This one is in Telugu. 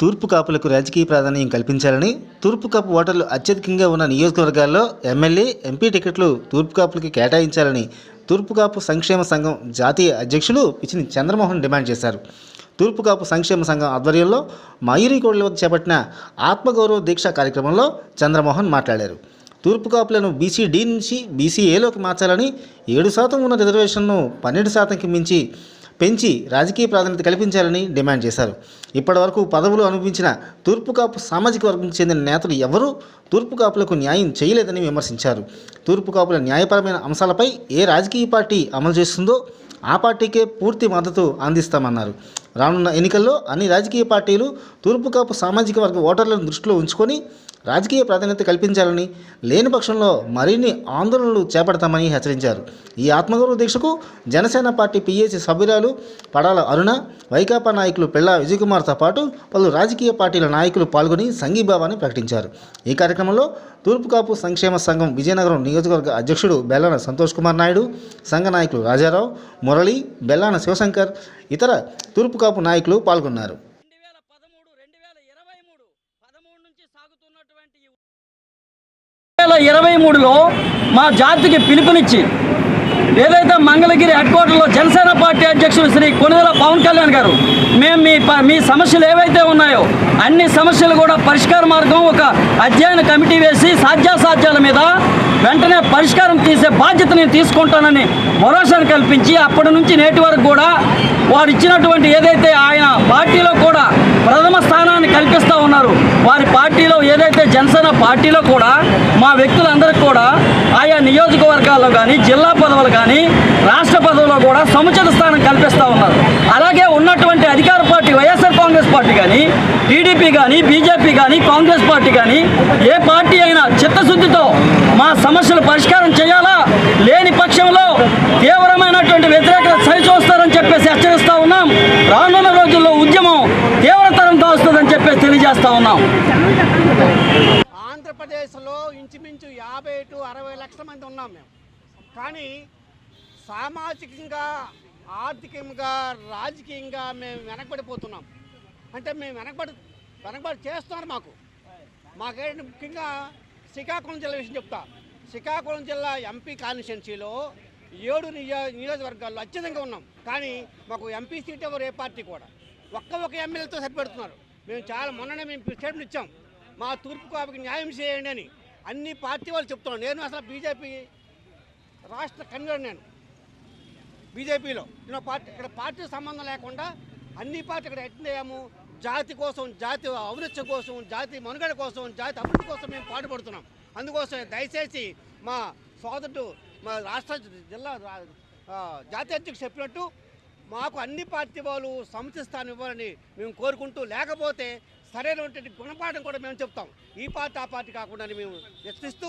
తూర్పు కాపులకు రాజకీయ ప్రాధాన్యం కల్పించాలని తూర్పు కాపు ఓటర్లు అత్యధికంగా ఉన్న నియోజకవర్గాల్లో ఎమ్మెల్యే ఎంపీ టికెట్లు తూర్పు కాపులకి కేటాయించాలని తూర్పు కాపు సంక్షేమ సంఘం జాతీయ అధ్యక్షులు పిచిని చంద్రమోహన్ డిమాండ్ చేశారు. తూర్పు కాపు సంక్షేమ సంఘం ఆధ్వర్యంలో మయూరికోడ్ల వద్ద చేపట్టిన ఆత్మగౌరవ దీక్ష కార్యక్రమంలో చంద్రమోహన్ మాట్లాడారు. తూర్పు కాపులను బీసీ డి నుంచి బీసీఏలోకి మార్చాలని ఏడు శాతం ఉన్న రిజర్వేషన్ను పన్నెండు శాతంకి మించి పెంచి రాజకీయ ప్రాధాన్యత కల్పించాలని డిమాండ్ చేశారు. ఇప్పటివరకు పదవులు అనుభవించిన తూర్పు కాపు సామాజిక వర్గం చెందిన నేతలు ఎవరూ తూర్పు కాపులకు న్యాయం చేయలేదని విమర్శించారు. తూర్పు కాపుల న్యాయపరమైన అంశాలపై ఏ రాజకీయ పార్టీ అమలు చేస్తుందో ఆ పార్టీకే పూర్తి మద్దతు అందిస్తామన్నారు. రానున్న ఎన్నికల్లో అన్ని రాజకీయ పార్టీలు తూర్పు కాపు సామాజిక వర్గ ఓటర్లను దృష్టిలో ఉంచుకొని రాజకీయ ప్రాధాన్యత కల్పించాలని లేని పక్షంలో మరిన్ని ఆందోళనలు చేపడతామని హెచ్చరించారు. ఈ ఆత్మగౌరవ దీక్షకు జనసేన పార్టీ పిఏసి సభ్యురాలు పడాల అరుణ వైకాపా నాయకులు పిళ్ళ విజయకుమార్తో పాటు పలు రాజకీయ పార్టీల నాయకులు పాల్గొని సంఘీభావాన్ని ప్రకటించారు. ఈ కార్యక్రమంలో తూర్పు కాపు సంక్షేమ సంఘం విజయనగరం నియోజకవర్గ అధ్యక్షుడు బెల్లాన సంతోష్ కుమార్ నాయుడు సంఘ నాయకులు రాజారావు మురళి బెల్లాన శివశంకర్ ఇతర తూర్పు కాపు నాయకులు పాల్గొన్నారు. రెండు వేల పదమూడు రెండు వేల ఇరవై మూడు పదమూడు నుంచి సాగుతున్నటువంటి ఈ వేల ఇరవై మూడులో మా జాతికి పిలుపునిచ్చి ఏదైతే మంగళగిరి హెడ్ క్వార్టర్లో జనసేన పార్టీ అధ్యక్షులు శ్రీ కొనిదెల పవన్ కళ్యాణ్ గారు మేము మీ ప- మీ సమస్యలు ఏవైతే ఉన్నాయో అన్ని సమస్యలు కూడా పరిష్కార మార్గం ఒక అధ్యయన కమిటీ వేసి సాధ్యాసాధ్యాల మీద వెంటనే పరిష్కారం తీసే బాధ్యత నేను తీసుకుంటానని భరోసాను కల్పించి అప్పటి నుంచి నేటి వరకు కూడా వారు ఇచ్చినటువంటి ఏదైతే ఆయన పార్టీలో కూడా ప్రథమ స్థానాన్ని కల్పిస్తూ ఉన్నారు వారి పార్టీలో ఏదైతే జనసేన పార్టీలో కూడా మా వ్యక్తులందరికీ కూడా ఆయా నియోజకవర్గాల్లో కానీ జిల్లా పదవులు కానీ రాష్ట్ర పదవుల్లో కూడా సముచిత స్థానం కల్పిస్తూ ఉన్నారు అలాగే ఉన్నటువంటి అధికార పార్టీ వైఎస్ఆర్ కాంగ్రెస్ పార్టీ కానీ టీడీపీ కానీ బీజేపీ కానీ కాంగ్రెస్ పార్టీ కానీ ఏ పార్టీ అయినా చిత్తశుద్ధితో మా సమస్యలు పరిష్కారం చేయాలా? లేని పక్షంలో తీవ్రమైనటువంటి వ్యతిరేకత సరిచూస్తారని చెప్పేసి హెచ్చరిస్తా ఉన్నాం. రానున్న రోజుల్లో ఉద్యమం తీవ్రతరం దాస్తుందని చెప్పేసి తెలియజేస్తా ఉన్నాం. ఆంధ్రప్రదేశ్లో ఇంచుమించు యాభై టు అరవై లక్షల మంది ఉన్నాం మేము. కానీ సామాజికంగా ఆర్థికంగా రాజకీయంగా మేము వెనకబడిపోతున్నాం. అంటే మేము వెనకబడి వెనకబడి చేస్తున్నారు మాకు. మాకేంటి ముఖ్యంగా శ్రీకాకుళం జిల్లా విషయం చెప్తా. శ్రీకాకుళం జిల్లా ఎంపీ కాన్స్టిట్యున్సీలో ఏడు నియో నియోజకవర్గాల్లో అత్యధికంగా ఉన్నాం. కానీ మాకు ఎంపీ సీట్ ఎవరు ఏ పార్టీ కూడా? ఒక్క ఒక ఎమ్మెల్యేతో సరిపెడుతున్నారు. మేము చాలా మొన్ననే మేము స్టేట్మెంట్ ఇచ్చాం. మా తూర్పు కాపుకి న్యాయం చేయండి అని. అన్ని పార్టీ వాళ్ళు చెప్తున్నాం నేను అసలు బీజేపీ రాష్ట్ర కన్వీనర్ నేను. బీజేపీలో. నేను పార్టీ ఇక్కడ పార్టీ సంబంధం లేకుండా అన్ని పార్టీ ఇక్కడ అటెండ్ అయ్యాము. జాతి కోసం జాతి అభివృద్ధి కోసం జాతి మనుగడ కోసం జాతి అభివృద్ధి కోసం మేము పాటుపడుతున్నాం. అందుకోసం దయచేసి మా సోదరుడు మా రాష్ట్ర జిల్లా జాతీయ అధ్యక్షుడు చెప్పినట్టు మాకు అన్ని పార్టీ వాళ్ళు సముచిత ఇవ్వాలని మేము కోరుకుంటూ లేకపోతే సరైనటువంటి గుణపాఠం కూడా మేము చెప్తాం. ఈ పార్టీ ఆ పార్టీ కాకుండా మేము యత్నిస్తూ